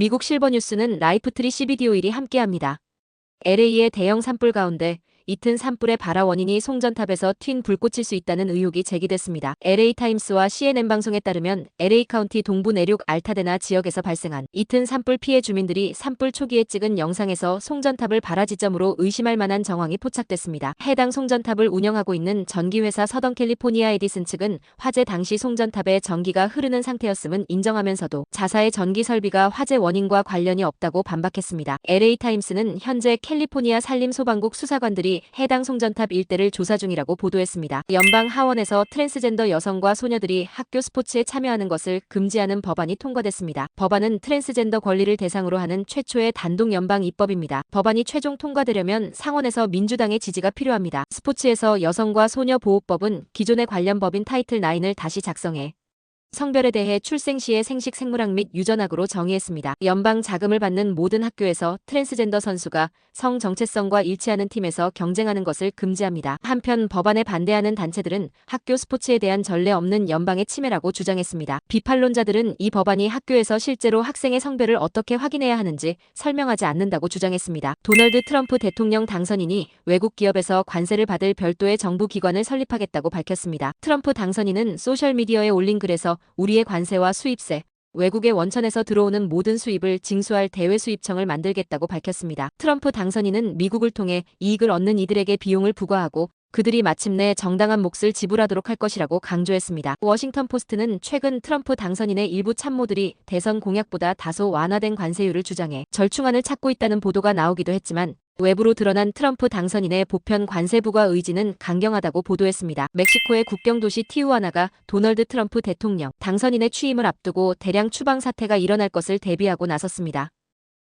미국 실버뉴스는 라이프트리 CBD 오일이 함께합니다. LA의 대형 산불 가운데 이튼 산불의 발화 원인이 송전탑에서 튄 불꽃일 수 있다는 의혹이 제기됐습니다. LA타임스와 CNN 방송에 따르면 LA 카운티 동부 내륙 알타데나 지역에서 발생한 이튼 산불 피해 주민들이 산불 초기에 찍은 영상에서 송전탑을 발화 지점으로 의심할 만한 정황이 포착됐습니다. 해당 송전탑을 운영하고 있는 전기회사 서던 캘리포니아 에디슨 측은 화재 당시 송전탑에 전기가 흐르는 상태였음은 인정하면서도 자사의 전기 설비가 화재 원인과 관련이 없다고 반박했습니다. LA타임스는 현재 캘리포니아 산림소방국 수사관들이 해당 송전탑 일대를 조사 중이라고 보도했습니다. 연방 하원에서 트랜스젠더 여성과 소녀들이 학교 스포츠에 참여하는 것을 금지하는 법안이 통과됐습니다. 법안은 트랜스젠더 권리를 대상으로 하는 최초의 단독 연방 입법입니다. 법안이 최종 통과되려면 상원에서 민주당의 지지가 필요합니다. 스포츠에서 여성과 소녀 보호법은 기존의 관련 법인 타이틀 9을 다시 작성해 성별에 대해 출생 시의 생식 생물학 및 유전학으로 정의했습니다. 연방 자금을 받는 모든 학교에서 트랜스젠더 선수가 성 정체성과 일치하는 팀에서 경쟁하는 것을 금지합니다. 한편 법안에 반대하는 단체들은 학교 스포츠에 대한 전례 없는 연방의 침해라고 주장했습니다. 비판론자들은 이 법안이 학교에서 실제로 학생의 성별을 어떻게 확인해야 하는지 설명하지 않는다고 주장했습니다. 도널드 트럼프 대통령 당선인이 외국 기업에서 관세를 받을 별도의 정부 기관을 설립하겠다고 밝혔습니다. 트럼프 당선인은 소셜미디어에 올린 글에서 우리의 관세와 수입세, 외국의 원천에서 들어오는 모든 수입을 징수할 대외 수입청을 만들겠다고 밝혔습니다. 트럼프 당선인은 미국을 통해 이익을 얻는 이들에게 비용을 부과하고 그들이 마침내 정당한 몫을 지불하도록 할 것이라고 강조했습니다. 워싱턴 포스트는 최근 트럼프 당선인의 일부 참모들이 대선 공약보다 다소 완화된 관세율을 주장해 절충안을 찾고 있다는 보도가 나오기도 했지만 외부로 드러난 트럼프 당선인의 보편 관세 부과 의지는 강경하다고 보도했습니다. 멕시코의 국경 도시 티우아나가 도널드 트럼프 대통령 당선인의 취임을 앞두고 대량 추방 사태가 일어날 것을 대비하고 나섰습니다.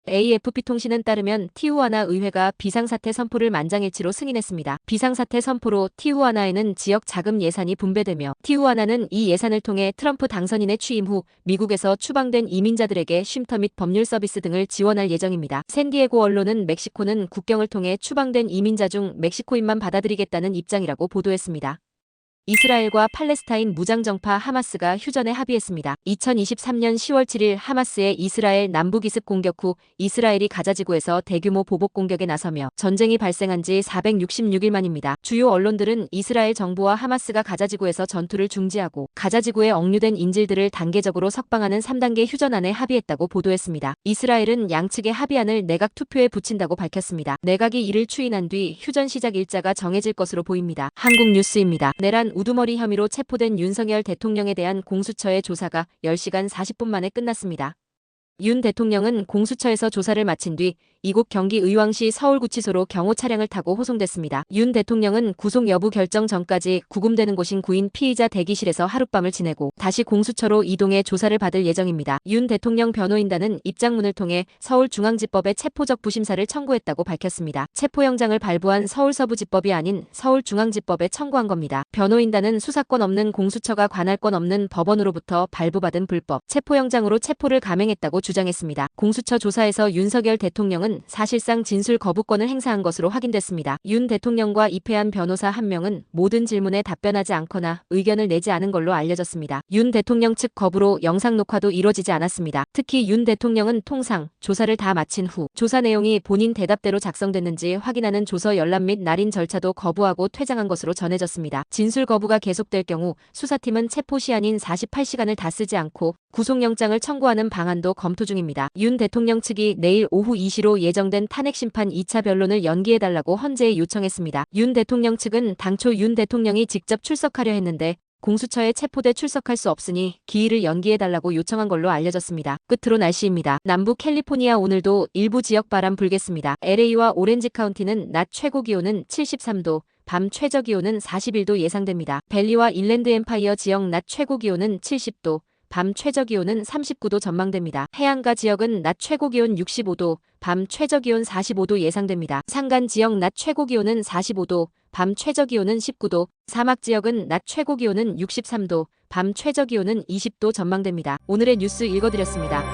AFP 통신은 따르면 티우아나 의회가 비상사태 선포를 만장일치로 승인했습니다. 비상사태 선포로 티우아나에는 지역 자금 예산이 분배되며 티우아나는 이 예산을 통해 트럼프 당선인의 취임 후 미국에서 추방된 이민자들에게 쉼터 및 법률 서비스 등을 지원할 예정입니다. 샌디에고 언론은 멕시코는 국경을 통해 추방된 이민자 중 멕시코인만 받아들이겠다는 입장이라고 보도했습니다. 이스라엘과 팔레스타인 무장정파 하마스가 휴전에 합의했습니다. 2023년 10월 7일 하마스의 이스라엘 남부기습 공격 후 이스라엘이 가자지구에서 대규모 보복 공격에 나서며 전쟁이 발생한 지 466일 만입니다. 주요 언론들은 이스라엘 정부와 하마스가 가자지구에서 전투를 중지하고 가자지구에 억류된 인질들을 단계적으로 석방하는 3단계 휴전안에 합의했다고 보도했습니다. 이스라엘은 양측의 합의안을 내각 투표에 붙인다고 밝혔습니다. 내각이 이를 추인한 뒤 휴전 시작 일자가 정해질 것으로 보입니다. 한국 뉴스입니다. 내란 우두머리 혐의로 체포된 윤석열 대통령에 대한 공수처의 조사가 10시간 40분 만에 끝났습니다. 윤 대통령은 공수처에서 조사를 마친 뒤 이곳 경기 의왕시 서울구치소로 경호 차량을 타고 호송됐습니다. 윤 대통령은 구속 여부 결정 전까지 구금되는 곳인 구인 피의자 대기실에서 하룻밤을 지내고 다시 공수처로 이동해 조사를 받을 예정입니다. 윤 대통령 변호인단은 입장문을 통해 서울중앙지법에 체포적 부심사를 청구했다고 밝혔습니다. 체포영장을 발부한 서울서부지법이 아닌 서울중앙지법에 청구한 겁니다. 변호인단은 수사권 없는 공수처가 관할권 없는 법원으로부터 발부받은 불법 체포영장으로 체포를 감행했다고 주장했습니다. 공수처 조사에서 윤석열 대통령은 사실상 진술 거부권을 행사한 것으로 확인됐습니다. 윤 대통령과 입회한 변호사 한 명은 모든 질문에 답변하지 않거나 의견을 내지 않은 걸로 알려졌습니다. 윤 대통령 측 거부로 영상 녹화도 이뤄지지 않았습니다. 특히 윤 대통령은 통상 조사를 다 마친 후 조사 내용이 본인 대답대로 작성됐는지 확인하는 조서 열람 및 날인 절차도 거부하고 퇴장한 것으로 전해졌습니다. 진술 거부가 계속될 경우 수사팀은 체포 시한인 48시간을 다 쓰지 않고 구속영장을 청구하는 방안도 검토 중입니다. 윤 대통령 측이 내일 오후 2시로 예정된 탄핵 심판 2차 변론을 연기해달라고 헌재에 요청했습니다. 윤 대통령 측은 당초 윤 대통령이 직접 출석하려 했는데 공수처에 체포돼 출석할 수 없으니 기일을 연기해달라고 요청한 걸로 알려졌습니다. 끝으로 날씨입니다. 남부 캘리포니아 오늘도 일부 지역 바람 불겠습니다. LA와 오렌지 카운티는 낮 최고 기온은 73도, 밤 최저 기온은 41도 예상됩니다. 벨리와 일랜드 엠파이어 지역 낮 최고 기온은 70도, 밤 최저 기온은 39도 전망됩니다. 해안가 지역은 낮 최고 기온 65도, 밤 최저 기온 45도 예상됩니다. 산간 지역 낮 최고 기온은 45도, 밤 최저 기온은 19도, 사막 지역은 낮 최고 기온은 63도, 밤 최저 기온은 20도 전망됩니다. 오늘의 뉴스 읽어드렸습니다.